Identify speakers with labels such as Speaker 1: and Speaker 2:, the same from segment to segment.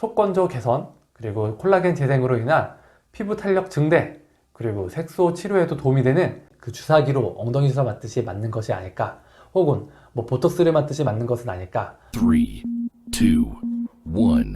Speaker 1: 속건조 개선, 그리고 콜라겐 재생으로 인한 피부 탄력 증대, 그리고 색소 치료에도 도움이 되는 그 주사기로 엉덩이 주사 맞듯이 맞는 것이 아닐까, 혹은 뭐 보톡스를 맞듯이 맞는 것은 아닐까.
Speaker 2: Three, two, one.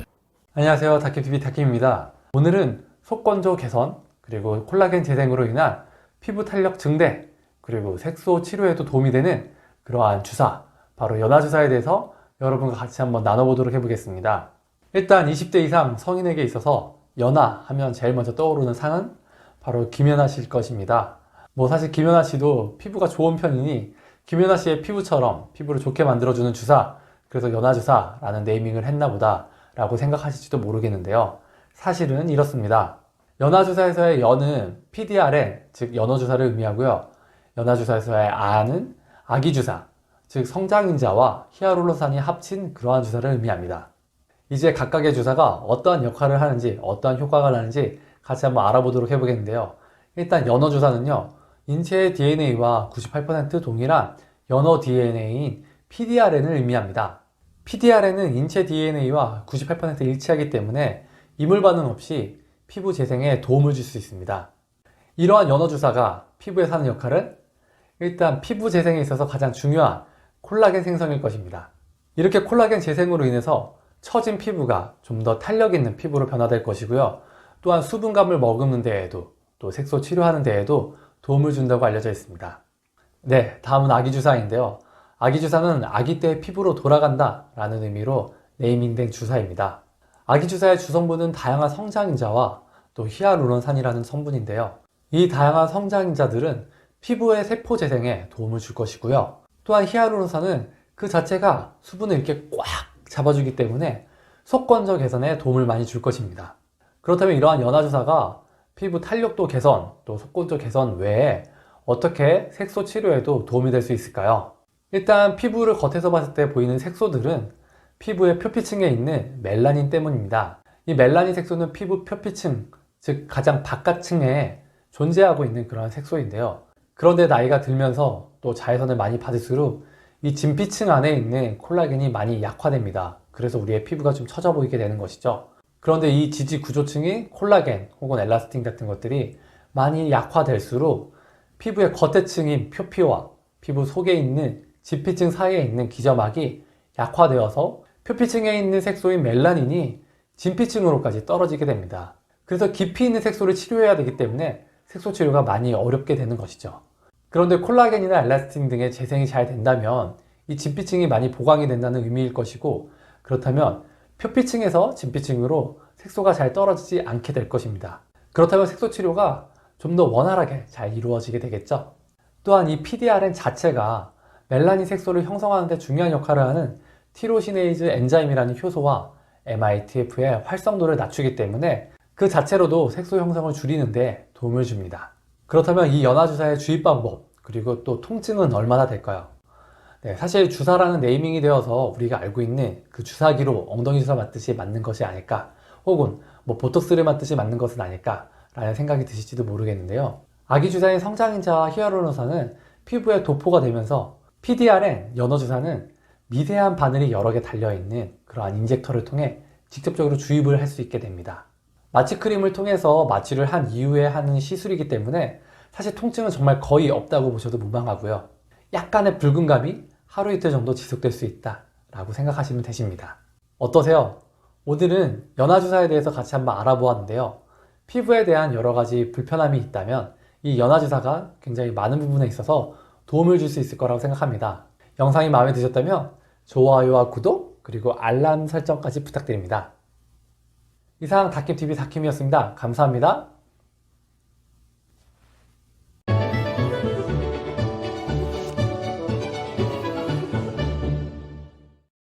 Speaker 1: 안녕하세요. 다킴TV 다킴입니다. 오늘은 속건조 개선, 그리고 콜라겐 재생으로 인한 피부 탄력 증대, 그리고 색소 치료에도 도움이 되는 그러한 주사, 바로 연화주사에 대해서 여러분과 같이 한번 나눠보도록 해보겠습니다. 일단 20대 이상 성인에게 있어서 연화 하면 제일 먼저 떠오르는 상은 바로 김연아 씨일 것입니다. 뭐 사실 김연아 씨도 피부가 좋은 편이니 김연아 씨의 피부처럼 피부를 좋게 만들어주는 주사, 그래서 연화주사라는 네이밍을 했나 보다 라고 생각하실지도 모르겠는데요. 사실은 이렇습니다. 연화주사에서의 연은 PDRN, 즉 연어주사를 의미하고요. 연화주사에서의 아는 아기주사, 즉 성장인자와 히아루론산이 합친 그러한 주사를 의미합니다. 이제 각각의 주사가 어떠한 역할을 하는지, 어떠한 효과가 나는지 같이 한번 알아보도록 해보겠는데요. 일단 연어 주사는요, 인체의 DNA와 98% 동일한 연어 DNA인 PDRN을 의미합니다. PDRN은 인체 DNA와 98% 일치하기 때문에 이물 반응 없이 피부 재생에 도움을 줄 수 있습니다. 이러한 연어 주사가 피부에 사는 역할은 일단 피부 재생에 있어서 가장 중요한 콜라겐 생성일 것입니다. 이렇게 콜라겐 재생으로 인해서 처진 피부가 좀 더 탄력 있는 피부로 변화될 것이고요. 또한 수분감을 머금는 데에도 또 색소 치료하는 데에도 도움을 준다고 알려져 있습니다. 네, 다음은 아기 주사인데요. 아기 주사는 아기 때의 피부로 돌아간다 라는 의미로 네이밍된 주사입니다. 아기 주사의 주성분은 다양한 성장인자와 또 히아루론산이라는 성분인데요. 이 다양한 성장인자들은 피부의 세포 재생에 도움을 줄 것이고요. 또한 히아루론산은 그 자체가 수분을 이렇게 꽉 잡아주기 때문에 속건조 개선에 도움을 많이 줄 것입니다. 그렇다면 이러한 연화주사가 피부 탄력도 개선, 또 속건조 개선 외에 어떻게 색소 치료에도 도움이 될 수 있을까요? 일단 피부를 겉에서 봤을 때 보이는 색소들은 피부의 표피층에 있는 멜라닌 때문입니다. 이 멜라닌 색소는 피부 표피층, 즉 가장 바깥층에 존재하고 있는 그런 색소인데요. 그런데 나이가 들면서 또 자외선을 많이 받을수록 이 진피층 안에 있는 콜라겐이 많이 약화됩니다. 그래서 우리의 피부가 좀 처져 보이게 되는 것이죠. 그런데 이 지지 구조층이 콜라겐 혹은 엘라스틴 같은 것들이 많이 약화될수록 피부의 겉에 층인 표피와 피부 속에 있는 진피층 사이에 있는 기점막이 약화되어서 표피층에 있는 색소인 멜라닌이 진피층으로까지 떨어지게 됩니다. 그래서 깊이 있는 색소를 치료해야 되기 때문에 색소 치료가 많이 어렵게 되는 것이죠. 그런데 콜라겐이나 엘라스틴 등의 재생이 잘 된다면 이 진피층이 많이 보강이 된다는 의미일 것이고 그렇다면 표피층에서 진피층으로 색소가 잘 떨어지지 않게 될 것입니다. 그렇다면 색소 치료가 좀 더 원활하게 잘 이루어지게 되겠죠. 또한 이 PDRN 자체가 멜라닌 색소를 형성하는 데 중요한 역할을 하는 티로시네이즈 엔자임이라는 효소와 MITF의 활성도를 낮추기 때문에 그 자체로도 색소 형성을 줄이는데 도움을 줍니다. 그렇다면 이 연화주사의 주입 방법, 그리고 또 통증은 얼마나 될까요? 네, 사실 주사라는 네이밍이 되어서 우리가 알고 있는 그 주사기로 엉덩이 주사 맞듯이 맞는 것이 아닐까, 혹은 뭐 보톡스를 맞듯이 맞는 것은 아닐까, 라는 생각이 드실지도 모르겠는데요. 아기 주사인 성장인자와 히아루론산은 피부에 도포가 되면서 PDRN 연어 주사는 미세한 바늘이 여러 개 달려있는 그러한 인젝터를 통해 직접적으로 주입을 할 수 있게 됩니다. 마취 크림을 통해서 마취를 한 이후에 하는 시술이기 때문에 사실 통증은 정말 거의 없다고 보셔도 무방하고요. 약간의 붉은감이 하루 이틀 정도 지속될 수 있다 라고 생각하시면 되십니다. 어떠세요? 오늘은 연화주사에 대해서 같이 한번 알아보았는데요. 피부에 대한 여러 가지 불편함이 있다면 이 연화주사가 굉장히 많은 부분에 있어서 도움을 줄 수 있을 거라고 생각합니다. 영상이 마음에 드셨다면 좋아요와 구독 그리고 알람 설정까지 부탁드립니다. 이상 다킴TV 다킴이었습니다. 감사합니다.